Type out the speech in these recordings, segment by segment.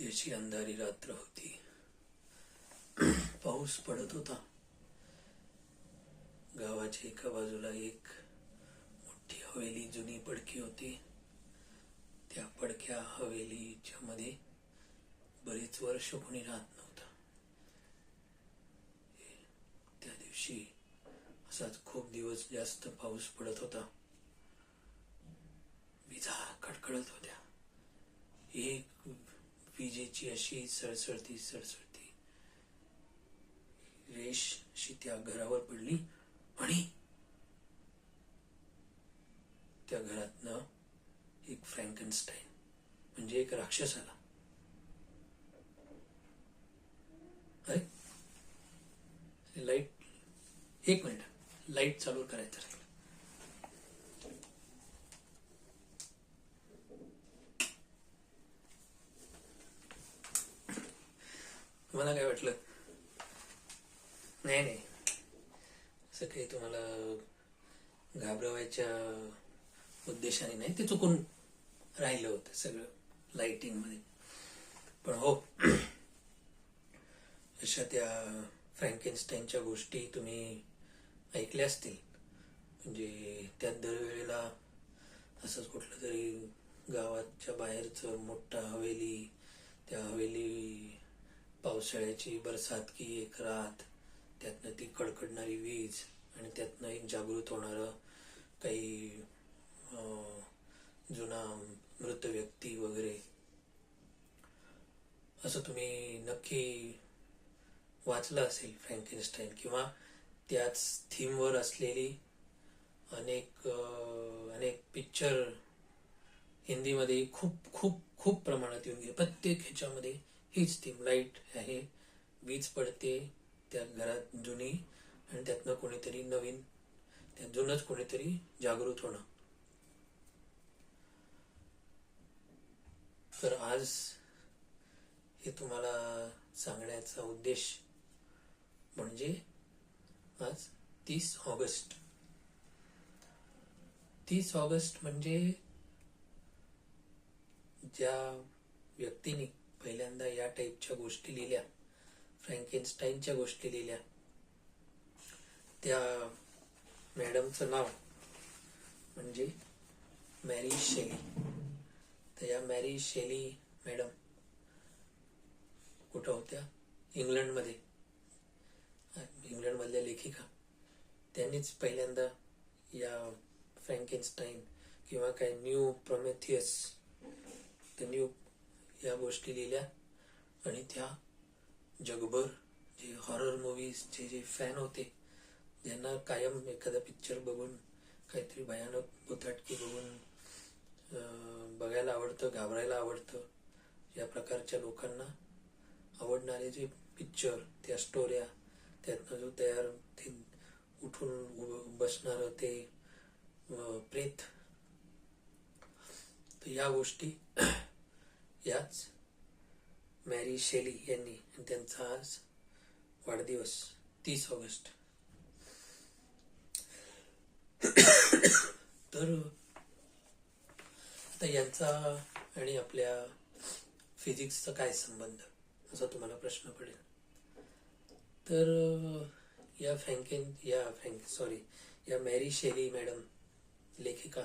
त्याची अंधारी रात्र होती. पाऊस पडत होता. गावाच्या एका बाजूला एक मोठी हवेली जुनी पडकी होती. त्या पडक्या हवेलीच्या मध्ये बरीच वर्ष कोणी राहत नव्हतं. त्या दिवशी असाच खूप दिवस जास्त पाऊस पडत होता. विजा कडकडत होत्या. एक विजेची अशी सळसळती सळसळती रेश अशी त्या घरावर पडली आणि त्या घरातनं एक फ्रँकनस्टाईन म्हणजे एक राक्षस आला. अरे लाइट एक मिनिट. लाइट चालू करायचं मला काय वाटलं? नाही नाही. असं काही तुम्हाला घाबरवायच्या उद्देशाने नाही. ते चुकून राहिलं होतं सगळं लाइटिंगमध्ये पण हो अशा त्या फ्रँकेनस्टाईनच्या गोष्टी तुम्ही ऐकल्या असतील. म्हणजे त्यात दरवेळेला असंच कुठलं तरी गावाच्या बाहेरचं मोठा हवेली त्या हवेली पावसाळ्याची बरसात की एक रात. त्यातनं ती कडकडणारी वीज आणि त्यातनं एक जागृत होणारं काही जुना मृत व्यक्ती वगैरे. असं तुम्ही नक्की वाचलं असेल फ्रँकेनस्टाईन किंवा त्याच थीमवर असलेली अनेक अनेक पिक्चर हिंदीमध्ये खूप खूप खूप प्रमाणात येऊन गेले. प्रत्येक ह्याच्यामध्ये हीच थीम लाइट आहे. वीज पडते त्या घरात जुनी आणि त्यातनं कोणीतरी नवीन. त्या जुनच कोणीतरी जागृत होणं. तर आज हे तुम्हाला सांगण्याचा उद्देश म्हणजे आज तीस ऑगस्ट. तीस ऑगस्ट म्हणजे ज्या व्यक्तीने पहिल्यांदा या टाईपच्या गोष्टी लिहिल्या. फ्रँकेनस्टाईनच्या गोष्टी लिहिल्या. त्या मॅडमचं नाव म्हणजे मॅरी शेली तर या मॅरी शेली मॅडम कुठं होत्या? इंग्लंडमध्ये. इंग्लंडमधल्या लेखिका. त्यांनीच पहिल्यांदा या फ्रँकेनस्टाईन किंवा काय न्यू प्रोमेथियस न्यू या गोष्टी लिहिल्या. आणि त्या जगभर जे हॉरर मूवीजचे जे फॅन होते ज्यांना कायम एखादा पिक्चर बघून काहीतरी भयानक भुताटकी बघून बघायला आवडतं घाबरायला आवडतं या प्रकारच्या लोकांना आवडणारे जे पिक्चर त्या स्टोऱ्या त्यातनं जो तयार ते उठून बसणारं ते प्रेत. तर या गोष्टी याच मॅरी शेली यांनी आणि त्यांचा आज वाढदिवस तीस ऑगस्ट. तर आता यांचा आणि आपल्या फिजिक्सचा काय संबंध असा तुम्हाला प्रश्न पडेल. तर या फँकेन या फँक सॉरी या मॅरी शेली मॅडम लेखिका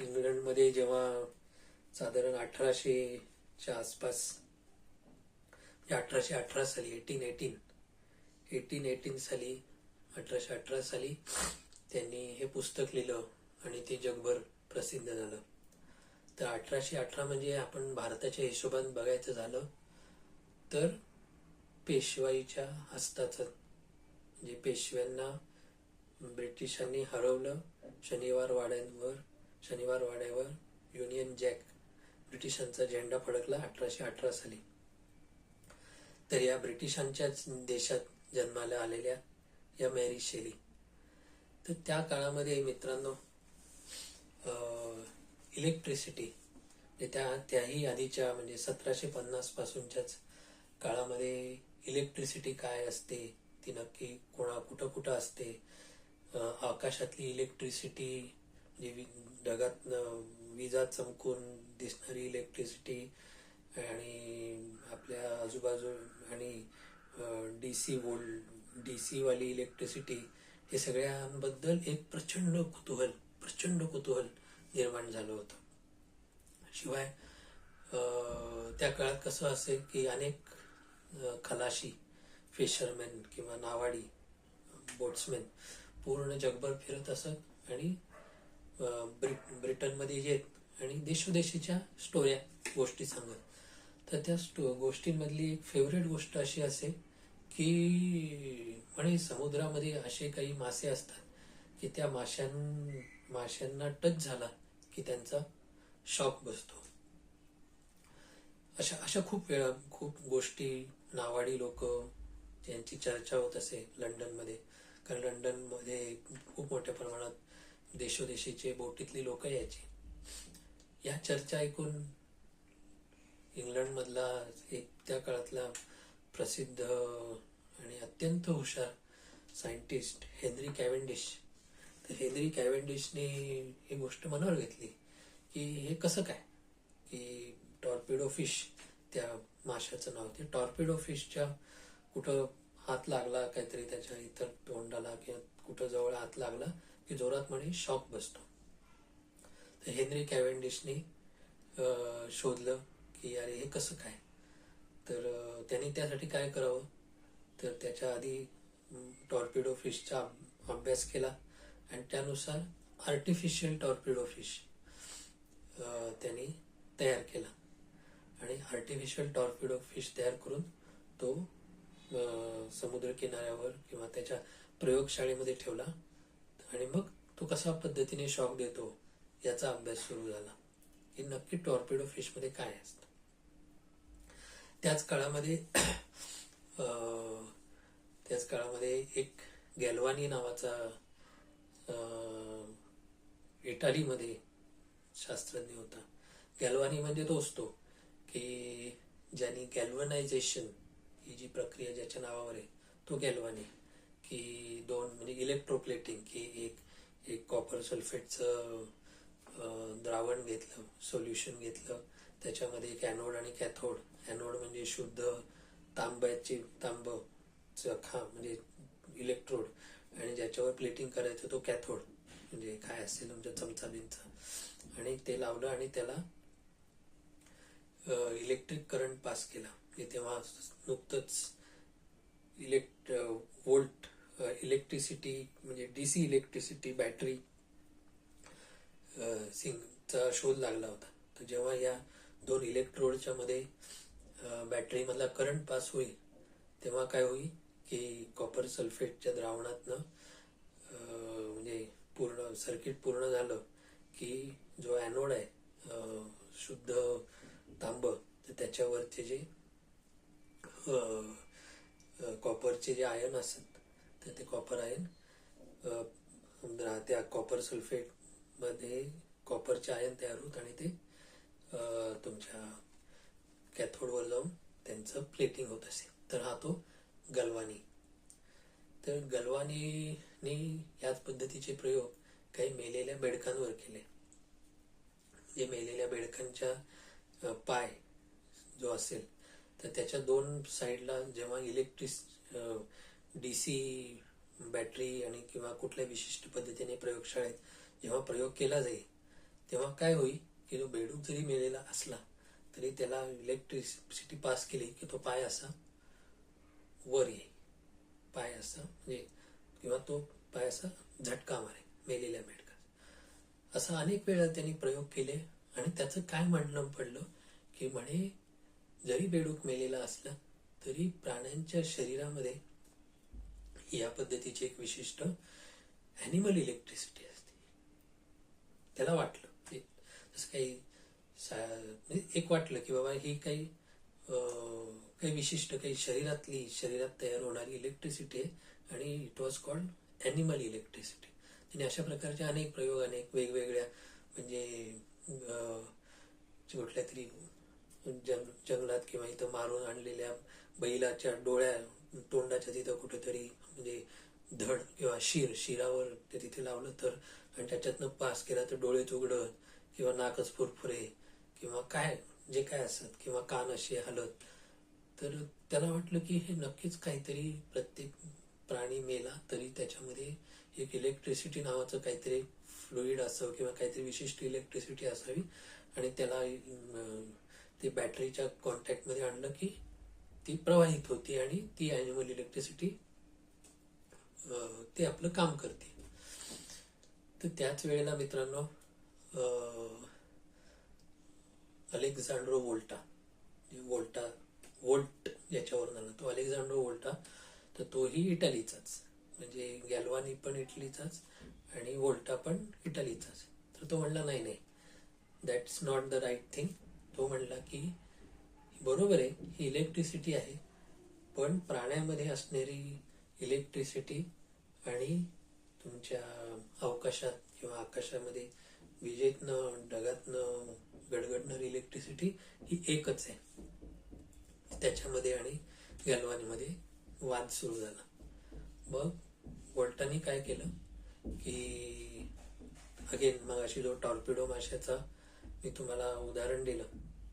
इंग्लंडमध्ये जेव्हा साधारण अठराशेच्या आसपास अठराशे अठरा साली एटीन एटीन एटीन एटीन साली अठराशे अठरा साली त्यांनी हे पुस्तक लिहिलं आणि ते जगभर प्रसिद्ध झालं. तर अठराशे अठरा म्हणजे आपण भारताच्या हिशोबाने बघायचं झालं तर पेशवाईच्या हस्ताचं म्हणजे पेशव्यांना ब्रिटिशांनी हरवलं शनिवार वाड्यांवर शनिवार वाड्यावर युनियन जॅक ब्रिटिशांचा झेंडा फडकला अठराशे अठरा साली. तर या ब्रिटिशांच्याच देशात जन्माला आलेल्या या मॅरी शेली तर त्या काळामध्ये मित्रांनो इलेक्ट्रिसिटी म्हणजे त्या त्याही आधीच्या म्हणजे सतराशे पन्नास पासूनच्याच काळामध्ये इलेक्ट्रिसिटी काय असते ती नक्की कोणा कुठं कुठं असते? आकाशातली इलेक्ट्रिसिटी म्हणजे जी ढगात विजा चमकून दिसणारी इलेक्ट्रिसिटी आणि आपल्या आजूबाजू आणि डी सी वोल्ट डी सीवाली इलेक्ट्रिसिटी हे सगळ्यांबद्दल एक प्रचंड कुतूहल प्रचंड कुतूहल निर्माण झालं होतं. शिवाय त्या काळात कसं असेल की अनेक खलाशी फिशरमॅन किंवा नावाडी बोट्समॅन पूर्ण जगभर फिरत असत आणि ब्रिट ब्रिटनमध्ये येत आणि देशोदेशीच्या स्टोऱ्या गोष्टी सांगत. तर त्या स्टो गोष्टींमधली एक फेवरेट गोष्ट अशी असेल की म्हणे समुद्रामध्ये असे काही मासे असतात की त्या माशां माशांना टच झाला की त्यांचा शॉक बसतो. अशा अशा खूप वेळा खूप गोष्टी नावाडी लोक त्यांची चर्चा होत असे लंडनमध्ये. कारण लंडनमध्ये खूप मोठ्या प्रमाणात देशोदेशीचे बोटीतली लोक यायची. या चर्चा ऐकून इंग्लंडमधला एक त्या काळातला प्रसिद्ध आणि अत्यंत हुशार सायंटिस्ट हेनरी कॅव्हेंडिश तर हेनरी कॅव्हेंडिशने ही गोष्ट मनावर घेतली की हे कसं काय? की टॉर्पिडो फिश त्या माशाचं नाव ते टॉर्पिडो फिशच्या कुठं हात लागला काहीतरी त्याच्या इतर तोंडाला किंवा कुठं जवळ हात लागला की जोरात म्हणे शॉक बसतो. हेनरी कॅव्हेंडिशने शोधलं की अरे हे कसं काय? तर त्यांनी त्यासाठी काय करावं? तर त्याच्या आधी टॉर्पिडो फिशचा अभ्यास केला आणि त्यानुसार आर्टिफिशियल टॉर्पिडो फिश त्यांनी तयार केला. आणि आर्टिफिशियल टॉर्पिडो फिश तयार करून तो समुद्र किनाऱ्यावर किंवा त्याच्या प्रयोगशाळेमध्ये ठेवला. आणि मग तो कसा पद्धतीने शॉक देतो? याचा अभ्यास सुरू झाला. की नक्की टॉर्पिडो फिशमध्ये काय असतं? त्याच काळामध्ये त्याच काळामध्ये एक गॅलवानी नावाचा इटालीमध्ये शास्त्रज्ञ होता. गॅलवानी म्हणजे तो असतो की ज्यांनी गॅल्वनायझेशन ही जी प्रक्रिया ज्याच्या नावावर आहे तो गॅल्वानी. की दोन म्हणजे इलेक्ट्रोप्लेटिंग की एक एक कॉपर सल्फेटचं द्रावण घेतलं सोल्युशन घेतलं. त्याच्यामध्ये एक ॲनोड आणि कॅथोड ॲनोड म्हणजे शुद्ध तांब्याची तांब खा म्हणजे इलेक्ट्रोड आणि ज्याच्यावर प्लेटिंग करायचं तो कॅथोड म्हणजे काय असेल तुमच्या चमचा बिंचा आणि ते लावलं आणि त्याला इलेक्ट्रिक करंट पास केला. म्हणजे तेव्हा नुकतंच इलेक्ट वोल्ट इलेक्ट्रिसिटी म्हणजे डीसी इलेक्ट्रिसिटी बॅटरी सिंगचा शोध लागला होता. तर जेव्हा या दोन इलेक्ट्रोडच्या मध्ये बॅटरीमधला करंट पास होईल तेव्हा काय होईल की कॉपर सल्फेटच्या द्रावणातनं म्हणजे पूर्ण सर्किट पूर्ण झालं की जो ॲनोड आहे शुद्ध तांब तर त्याच्यावरचे जे कॉपरचे जे आयन असतात तर ते कॉपर आयन त्या कॉपर सल्फेट मध्ये कॉपरचे आयन तयार होत आणि ते तुमच्या कॅथोडवर जाऊन त्यांचं प्लेटिंग होत असे. तर हा तो गलवानी तर गलवानीने याच पद्धतीचे प्रयोग काही मेलेल्या बेडकांवर केले. जे मेलेल्या बेडकांच्या पाय जो असेल तर त्याच्या दोन साईडला जेव्हा इलेक्ट्रिक डी सी बॅटरी आणि किंवा कुठल्या विशिष्ट पद्धतीने प्रयोगशाळेत जेव्हा प्रयोग केला जाईल तेव्हा काय होईल की तो बेडूक जरी मेलेला असला तरी त्याला इलेक्ट्रिसिटी पास केली की तो पाय असा वर येईल. पाय असा म्हणजे किंवा तो पाय असा झटका मारे मेलेल्या बेडका असं अनेक वेळा त्यांनी प्रयोग केले आणि त्याचं काय म्हणणं पडलं की म्हणे जरी बेडूक मेलेला असला तरी प्राण्यांच्या शरीरामध्ये या पद्धतीची एक विशिष्ट अॅनिमल इलेक्ट्रिसिटी त्याला वाटलं. म्हणजे जसं काही म्हणजे एक वाटलं की बाबा ही काही अं, काही विशिष्ट काही शरीरातली शरीरात तयार होणारी इलेक्ट्रिसिटी आहे आणि it was called animal electricity तिने अशा प्रकारचे अनेक प्रयोग अनेक वेगवेगळ्या म्हणजे अं, कुठल्या तरी जंग जंगलात किंवा इथं मारून आणलेल्या बैलाच्या डोळ्या तोंडाच्या तिथं कुठेतरी म्हणजे धड किंवा शिर शिरावर ते तिथे लावलं तर आणि त्याच्यातनं पास केला तर डोळे उघडत किंवा नाकच फुरफुरे किंवा काय जे काय असत किंवा कान असे हलत. तर त्याला वाटलं की हे नक्कीच काहीतरी प्रत्येक प्राणी मेला तरी त्याच्यामध्ये एक इलेक्ट्रिसिटी नावाचं काहीतरी फ्लुईड असावं किंवा काहीतरी विशिष्ट इलेक्ट्रिसिटी असावी. आणि त्याला ते बॅटरीच्या कॉन्टॅक्टमध्ये आणलं की ती प्रवाहित होती आणि ती ॲनिमल इलेक्ट्रिसिटी ते आपलं काम करते. तर त्याच वेळेला मित्रांनो अलेक्झांड्रो वोल्टा म्हणजे वोल्टा वोल्ट याच्यावरून आला तो अलेक्झांड्रो वोल्टा तर तोही इटालीचाच. म्हणजे गॅलवानी पण इटलीचाच आणि वोल्टा पण इटालीचाच. तर तो म्हणला नाही नाही that's not the right thing तो म्हणला की बरोबर आहे ही इलेक्ट्रिसिटी आहे पण प्राण्यामध्ये असणारी इलेक्ट्रिसिटी आणि तुमच्या अवकाशात किंवा आकाशामध्ये विजेतनं ढगातनं गडगडणारी इलेक्ट्रिसिटी ही एकच आहे. त्याच्यामध्ये आणि गॅलवानीमध्ये वाद सुरू झाला. मग वोल्टानी काय केलं की अगेन मग अशी जो टॉर्पिडो माशाचा मी तुम्हाला उदाहरण दिलं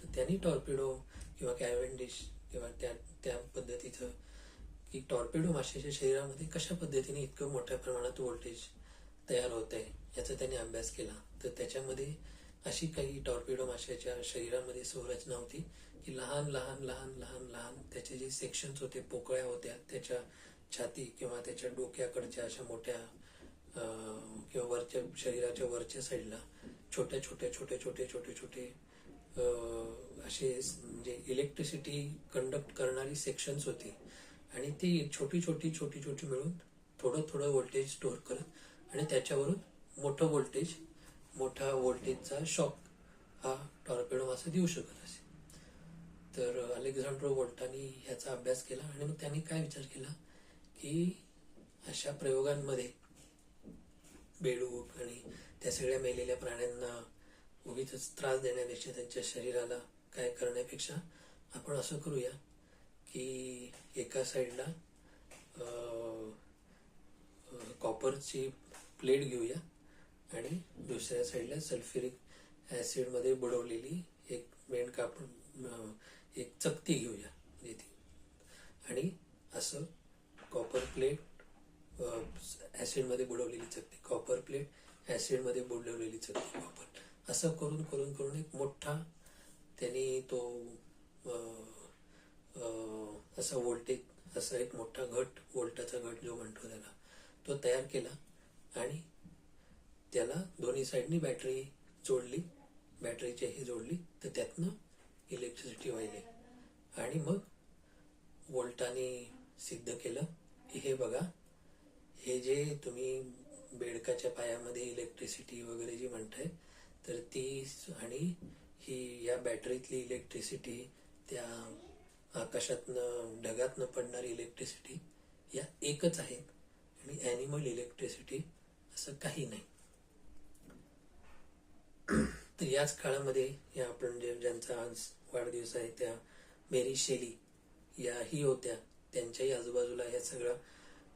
तर त्यांनी टॉर्पिडो किंवा कॅव्हेंडिश किंवा त्या त्या पद्धतीचं की टॉर्पिडो माशाच्या शरीरामध्ये कशा पद्धतीने इतकं मोठ्या प्रमाणात व्होल्टेज तयार होत आहे याचा त्याने अभ्यास केला. तर त्याच्यामध्ये अशी काही टॉर्पिडो माशाच्या शरीरामध्ये संरचना होती की लहान लहान लहान लहान लहान त्याचे जे सेक्शन्स होते पोकळ्या होत्या त्याच्या छाती किंवा त्याच्या डोक्याकडच्या अशा मोठ्या किंवा वरच्या शरीराच्या वरच्या साईडला छोट्या छोट्या छोट्या छोटे छोटे छोटे असे म्हणजे इलेक्ट्रिसिटी कंडक्ट करणारी सेक्शन्स होती. आणि ती छोटी छोटी छोटी छोटी मिळून थोडं थोडं व्होल्टेज स्टोअर करत आणि त्याच्यावरून मोठं व्होल्टेज मोठा व्होल्टेजचा शॉक हा टॉर्पेडो मासा देऊ शकत असे. तर अलेक्झांड्रो वोल्टानी ह्याचा अभ्यास केला आणि मग त्यांनी काय विचार केला की अशा प्रयोगांमध्ये बेडूक आणि त्या सगळ्या मेलेल्या प्राण्यांना उगीच त्रास देण्यापेक्षा त्यांच्या शरीराला काय करण्यापेक्षा आपण असं करूया की एका साईडला कॉपरची प्लेट घेऊया आणि दुसऱ्या साईडला सल्फ्युरिक ॲसिडमध्ये बुडवलेली एक मेन कापड एक चकती घेऊया. म्हणजे ती आणि असं कॉपर प्लेट ॲसिडमध्ये बुडवलेली चकती कॉपर प्लेट ॲसिडमध्ये बुडवलेली चकती कॉपर असं करून करून करून एक मोठा त्यांनी तो असा वोल्टेज असा एक मोठा घट वोल्टाचा घट जो म्हणतो त्याला तो तयार केला आणि त्याला दोन्ही साईडनी बॅटरी जोडली. बॅटरीची ही जोडली. तर त्यातनं इलेक्ट्रिसिटी व्हायली आणि मग वोल्टाने सिद्ध केलं की हे बघा हे जे तुम्ही बेडकाच्या पायामध्ये इलेक्ट्रिसिटी वगैरे जी म्हणताय तर ती आणि ही या बॅटरीतली इलेक्ट्रिसिटी त्या आकाशातनं ढगातनं पडणारी इलेक्ट्रिसिटी या एकच आहेत. आणि ॲनिमल इलेक्ट्रिसिटी असं काही नाही. तर याच काळामध्ये या आपण जे ज्यांचा आज वाढदिवस आहे त्या मेरी शेली याही होत्या. त्यांच्याही आजूबाजूला या सगळा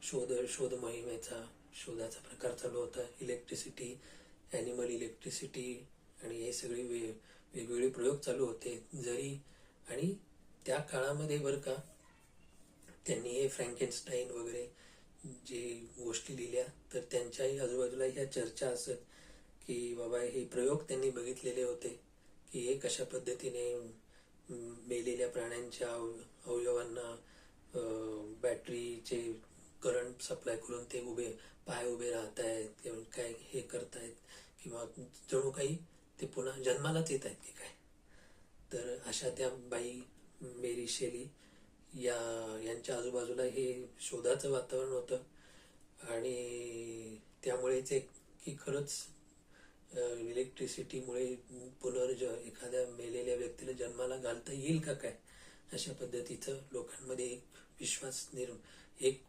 शोध शोध मोहिमेचा शोधाचा प्रकार चालू होता. इलेक्ट्रिसिटी ॲनिमल इलेक्ट्रिसिटी आणि हे सगळे वे वेगवेगळे प्रयोग चालू होते. जरी आणि त्या काळामध्ये बरं का त्यांनी हे फ्रँकेनस्टाईन वगैरे जे गोष्टी लिहिल्या तर त्यांच्याही आजूबाजूला ह्या चर्चा असत की बाबा हे प्रयोग त्यांनी बघितलेले होते की हे कशा पद्धतीने मेलेल्या प्राण्यांच्या अव- अवयवांना बॅटरीचे करंट सप्लाय करून ते उभे पाय उभे राहत आहेत किंवा काय हे करतायत किंवा जणू काही ते पुन्हा जन्मालाच येत आहेत की काय. तर अशा त्या बाई मेरी शेली या यांच्या आजूबाजूला हे शोधाचं वातावरण होतं. आणि त्यामुळेच एक की खरंच इलेक्ट्रिसिटीमुळे पुनर्ज एखाद्या मेलेल्या व्यक्तीला जन्माला घालता येईल का काय? अशा पद्धतीचं लोकांमध्ये एक विश्वास निर् एक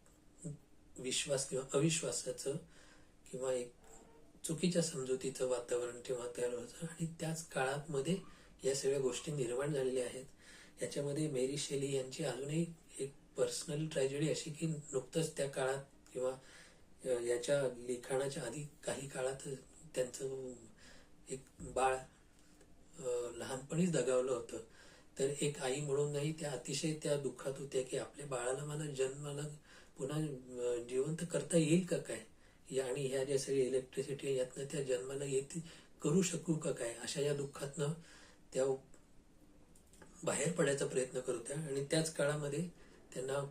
विश्वास किंवा अविश्वासाचं किंवा एक चुकीच्या समजुतीचं वातावरण तेव्हा तयार होतं आणि त्याच काळात मध्ये या सगळ्या गोष्टी निर्माण झालेल्या आहेत. याच्यामध्ये मेरी शेली यांची अजूनही एक पर्सनल ट्रॅजेडी अशी की नुकतंच त्या काळात किंवा याच्या लिखाणाच्या आधी काही काळात त्यांचं एक बाळ लहानपणीच दगावलं होतं. तर एक आई म्हणूनही त्या अतिशय त्या दुःखात होत्या की आपल्या बाळाला मला जन्माला पुन्हा जिवंत करता येईल का काय? या आणि ह्या ज्या सगळी इलेक्ट्रिसिटी यातनं त्या जन्माला येते करू शकू का काय? अशा या दुःखातनं त्या बाहेर पडायचा प्रयत्न करत होत्या आणि त्याच काळामध्ये त्यांना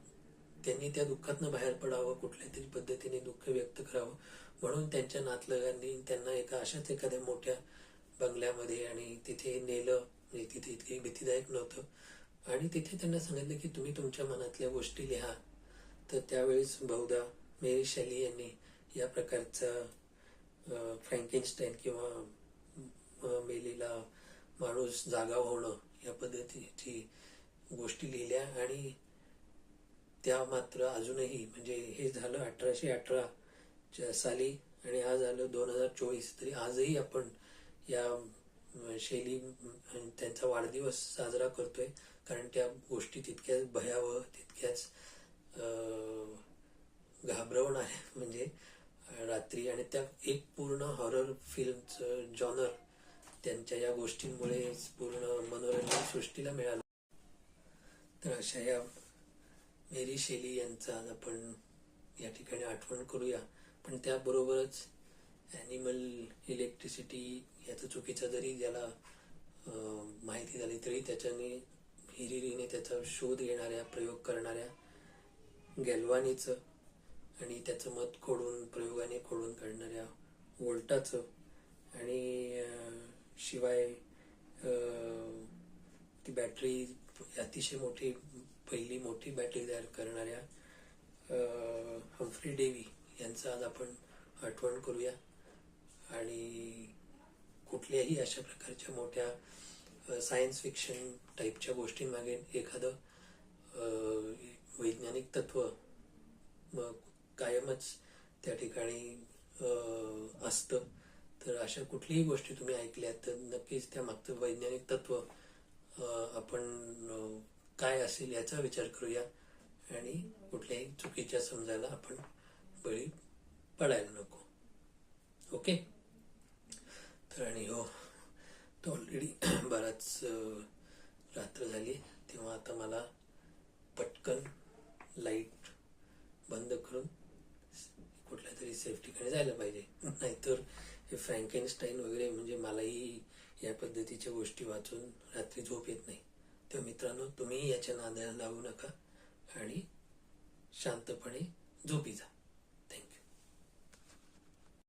त्यांनी त्या दुःखातनं बाहेर पडावं कुठल्या तरी पद्धतीने दुःख व्यक्त करावं. म्हणून त्यांच्या नातलगांनी त्यांना एका अशाच एखाद्या मोठ्या बंगल्यामध्ये आणि तिथे नेलं. म्हणजे तिथे इतके भीतीदायक नव्हतं. आणि तिथे त्यांना सांगितलं की तुम्ही तुमच्या मनातल्या गोष्टी लिहा. तर त्यावेळेस बहुधा मेरी शैली यांनी या प्रकारचा अं, किंवा मेलेला माणूस जागा होणं या पद्धतीची गोष्टी लिहिल्या आणि त्या मात्र अजूनही म्हणजे हे झालं अठराशे अठरा साली आणि आज झालं दोन हजार चोवीस तरी आजही आपण या शैली त्यांचा वाढदिवस साजरा करतोय. कारण त्या गोष्टी तितक्याच भयावह तितक्याच घाबरवणाऱ्या घाबरवण आहे म्हणजे रात्री. आणि त्या एक पूर्ण हॉरर फिल्मचं जॉनर त्यांच्या या गोष्टींमुळे पूर्ण मनोरंजन सृष्टीला मिळालं. तर अशा या मेरी शेली यांचा आपण या ठिकाणी आठवण करूया. पण त्याबरोबरच ॲनिमल इलेक्ट्रिसिटी याचं चुकीचा जरी ज्याला माहिती झाली तरी त्याच्याने हिरिरीने त्याचा शोध घेणाऱ्या प्रयोग करणाऱ्या गॅल्वानीचं आणि त्याचं मत खोडून प्रयोगाने खोडून काढणाऱ्या वोल्टाचं आणि शिवाय ती बॅटरी अतिशय मोठी पहिली मोठी बॅटरी तयार करणाऱ्या हम्फ्री डेवी यांचं आज आपण आठवण करूया. आणि कुठल्याही अशा प्रकारच्या मोठ्या सायन्स फिक्शन टाईपच्या गोष्टींमागे एखादं वैज्ञानिक तत्व मग कायमच त्या ठिकाणी असतं. तर अशा कुठलीही गोष्टी तुम्ही ऐकल्यात तर नक्कीच त्या मागचं वैज्ञानिक तत्व आपण काय असेल याचा विचार करूया आणि कुठल्याही चुकीच्या समजायला आपण बळी पडायला नको. ओके? तर आणि हो तो ऑलरेडी बराच रात्र झाली. तेव्हा आता मला पटकन लाइट बंद करून कुठल्या तरी सेफ ठिकाणी जायला पाहिजे. नाहीतर हे फ्रँकेनस्टाईन वगैरे म्हणजे मलाही या पद्धतीच्या गोष्टी वाचून रात्री झोप येत नाही. तेव्हा मित्रांनो तुम्ही याच्या नादाला लागू नका आणि शांतपणे झोपी जा.